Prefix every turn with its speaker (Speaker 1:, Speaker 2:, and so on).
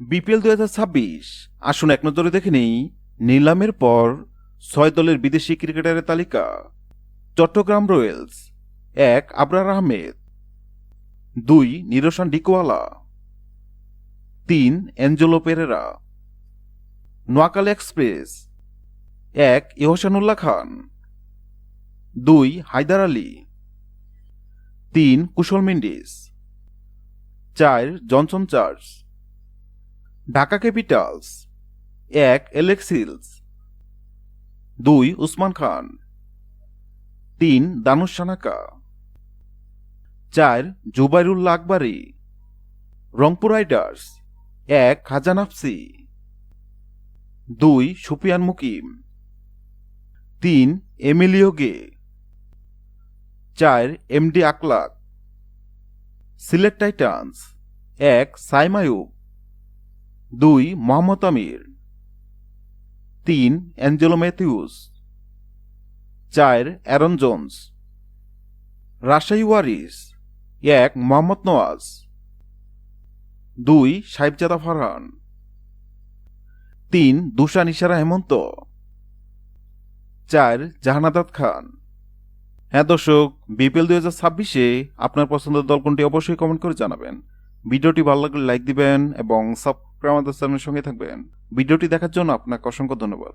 Speaker 1: BPL দু হাজার ছাব্বিশ। আসুন এক নজরে দেখে নেই, নিলামের পর ছয় দলের বিদেশি ক্রিকেটারের তালিকা। চট্টগ্রাম রয়্যালস, এক, আবরার আহমেদ। দুই নিরসান ডিকোয়ালা। তিন, এঞ্জেলো পেরেরা। নোয়াকাল এক্সপ্রেস, এক ইহসানুল্লাহ খান। দুই, হায়দার আলী। তিন, কুশল মেন্ডিস। চার, জনসন চার্চ। ঢাকা ক্যাপিটালস। এক এলেক্স হিলস দুই, উসমান খান। তিন, দানুশ সানাকা। চার, জুবাইরুল্লাহ আকবরী। রংপুর রাইডার্স। এক, খাজান আফসি। দুই সুপিয়ান মুকিম। তিন, এমিলিও গে। চার এমডি আকলাক সিলেট টাইটান্স। এক, সাইমায়ুব। দুই, মোহাম্মদ আমির। তিন, অ্যাঞ্জেলো ম্যাথিউস। চার, অ্যারন জোনস। রাজশাহী ওয়ারিস। এক, মোহাম্মদ নওয়াজ। দুই, সাহেবজাদা ফারহান। তিন, দুশান ইশারা হেমন্ত। চার, জাহানাদাত খান। হ্যাঁ দর্শক, বিপিএল দুই হাজার ছাব্বিশে আপনার পছন্দের দল কোনটি অবশ্যই কমেন্ট করে জানাবেন। ভিডিওটি ভালো লাগলে লাইক দিবেন এবং সাবস্ক্রাইব চ্যানেলের সঙ্গে থাকবেন। ভিডিওটি দেখার জন্য আপনাকে অসংখ্য ধন্যবাদ।